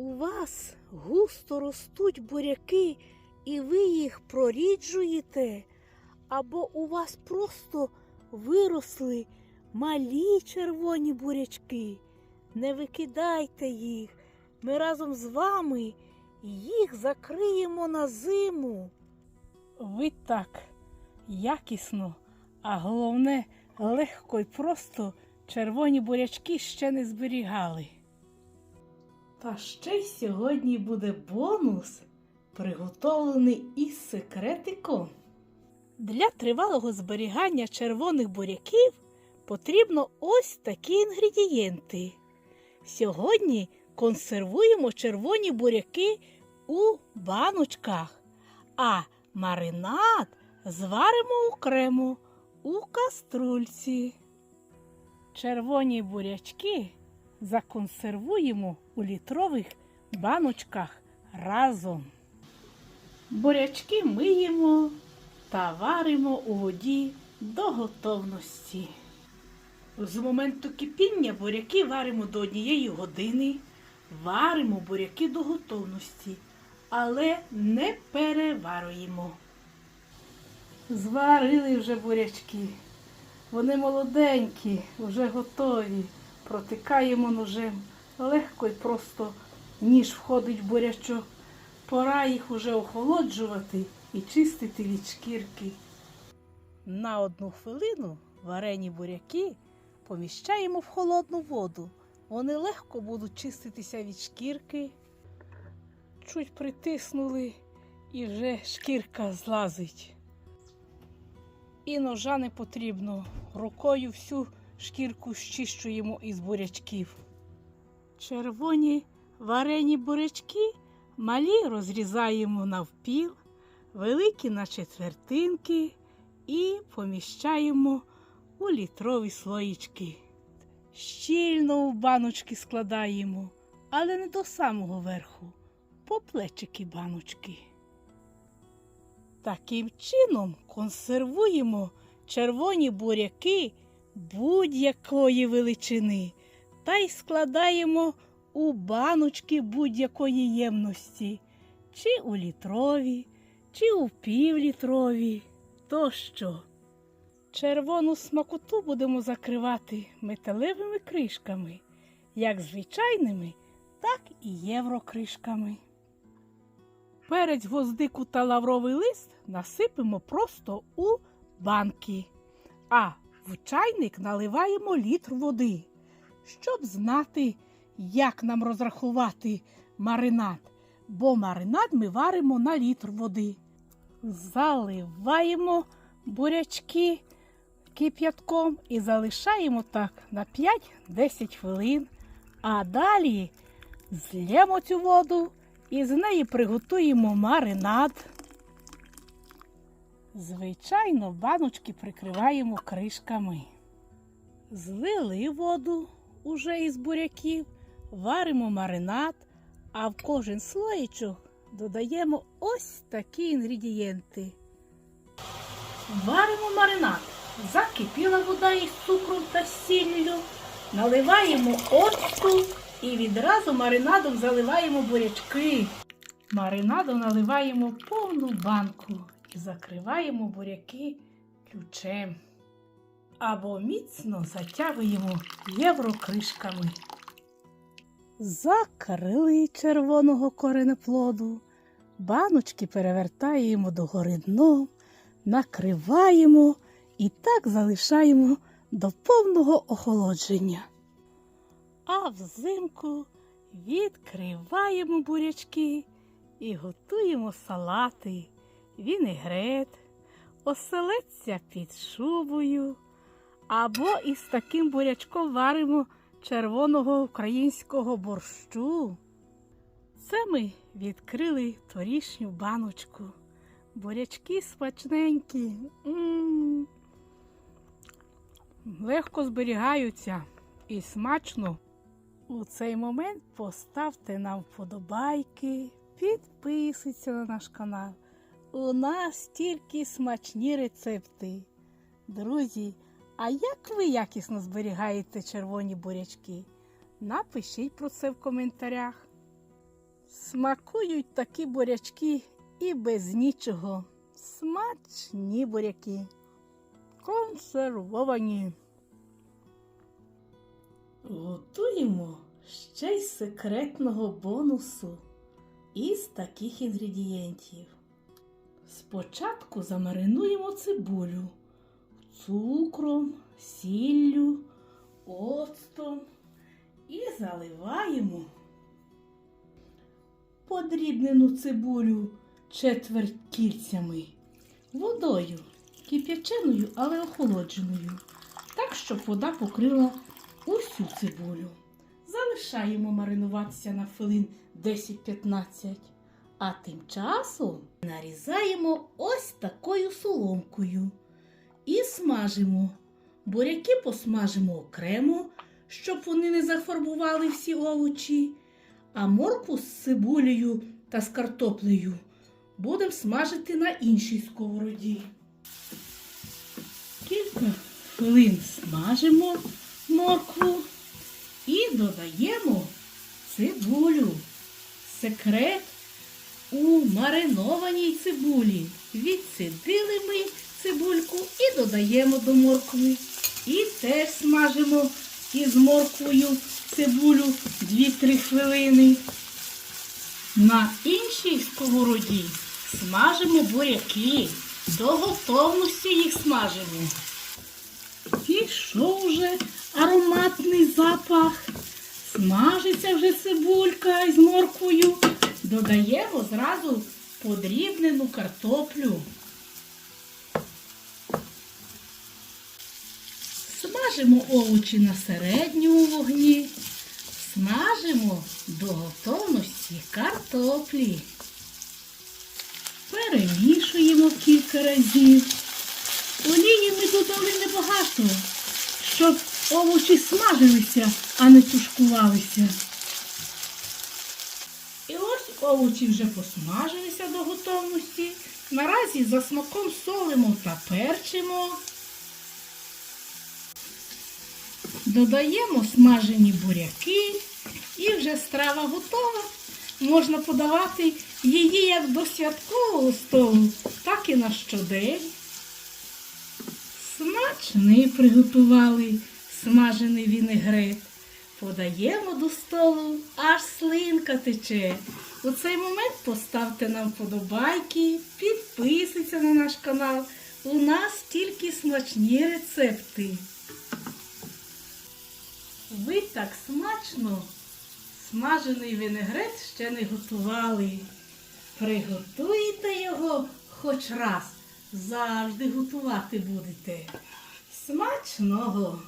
у вас густо ростуть буряки, і ви їх проріджуєте, або у вас просто виросли малі червоні бурячки. Не викидайте їх. Ми разом з вами їх закриємо на зиму. Ви так якісно, а головне, легко і просто червоні бурячки ще не зберігали. Та ще й сьогодні буде бонус, приготовлений із секретиком. Для тривалого зберігання червоних буряків потрібно ось такі інгредієнти. Сьогодні консервуємо червоні буряки у баночках, а маринад зваримо окремо у каструльці. Червоні бурячки законсервуємо у літрових баночках разом. Бурячки миємо та варимо у воді до готовності. З моменту кипіння буряки варимо до однієї години. Варимо буряки до готовності, але не переварюємо. Зварили вже бурячки. Вони молоденькі, вже готові. Протикаємо ножем. Легко і просто ніж входить в бурячок. Пора їх уже охолоджувати і чистити від шкірки. На одну хвилину варені буряки поміщаємо в холодну воду. Вони легко будуть чиститися від шкірки. Чуть притиснули і вже шкірка злазить. І ножа не потрібно. Рукою всю шкірку щищуємо із бурячків. Червоні варені бурячки малі розрізаємо навпіл, великі на четвертинки і поміщаємо у літрові слоїчки. Щільно в баночки складаємо, але не до самого верху, по плечики баночки. Таким чином консервуємо червоні буряки будь-якої величини та й складаємо у баночки будь-якої ємності, чи у літрові, чи у півлітрові тощо. Червону смакоту будемо закривати металевими кришками, як звичайними, так і єврокришками. Перець, гвоздику та лавровий лист насипемо просто у банки, а в чайник наливаємо літр води, щоб знати, як нам розрахувати маринад, бо маринад ми варимо на літр води. Заливаємо бурячки кип'ятком і залишаємо так на 5-10 хвилин, а далі злємо цю воду і з неї приготуємо маринад. Звичайно, баночки прикриваємо кришками. Злили воду уже із буряків, варимо маринад, а в кожен слоєчок додаємо ось такі інгредієнти. Варимо маринад. Закипіла вода із цукром та сіллю. Наливаємо оцту і відразу маринадом заливаємо бурячки. Маринадом наливаємо повну банку і закриваємо буряки ключем. Або міцно затягуємо єврокришками. Закрили червоного коренеплоду, баночки перевертаємо догори дном, накриваємо і так залишаємо до повного охолодження. А взимку відкриваємо бурячки і готуємо салати, вінегрет, оселедця під шубою. Або із таким бурячком варимо червоного українського борщу. Це ми відкрили торішню баночку. Бурячки смачненькі. Легко зберігаються і смачно. У цей момент поставте нам вподобайки, підписуйтесь на наш канал. У нас тільки смачні рецепти. Друзі, а як ви якісно зберігаєте червоні бурячки? Напишіть про це в коментарях. Смакують такі бурячки і без нічого. Смачні буряки. Консервовані. Готуємо ще й секретного бонусу із таких інгредієнтів. Спочатку замаринуємо цибулю цукром, сіллю, оцтом і заливаємо подрібнену цибулю четверть кільцями водою, кип'яченою, але охолодженою, так, щоб вода покрила усю цибулю. Залишаємо маринуватися на хвилин 10-15. А тим часом нарізаємо ось такою соломкою і смажимо. Буряки посмажимо окремо, щоб вони не зафарбували всі овочі, а моркву з цибулею та з картоплею будемо смажити на іншій сковороді. Кілька хвилин смажимо моркву і додаємо цибулю. Секрет у маринованій цибулі. Відсидили ми цибульку і додаємо до моркви. І теж смажимо із морквою цибулю 2-3 хвилини. На іншій сковороді смажимо буряки. До готовності їх смажимо. Пішов вже ароматний запах. Смажиться вже цибулька із морквою. Додаємо зразу подрібнену картоплю. Смажимо овочі на середньому вогні. Смажимо до готовності картоплі. Перемішуємо кілька разів. Олії ми додали небагато, щоб овочі смажилися, а не тушкувалися. І ось овочі вже посмажилися до готовності. Наразі за смаком солимо та перчимо. Додаємо смажені буряки і вже страва готова. Можна подавати її як до святкового столу, так і на щодень. Смачний приготували смажений вінегрет. Подаємо до столу, аж слинка тече. У цей момент поставте нам вподобайки, підписуйтесь на наш канал. У нас тільки смачні рецепти. Ви так смачно смажений винегрет ще не готували. Приготуйте його хоч раз. Завжди готувати будете. Смачного!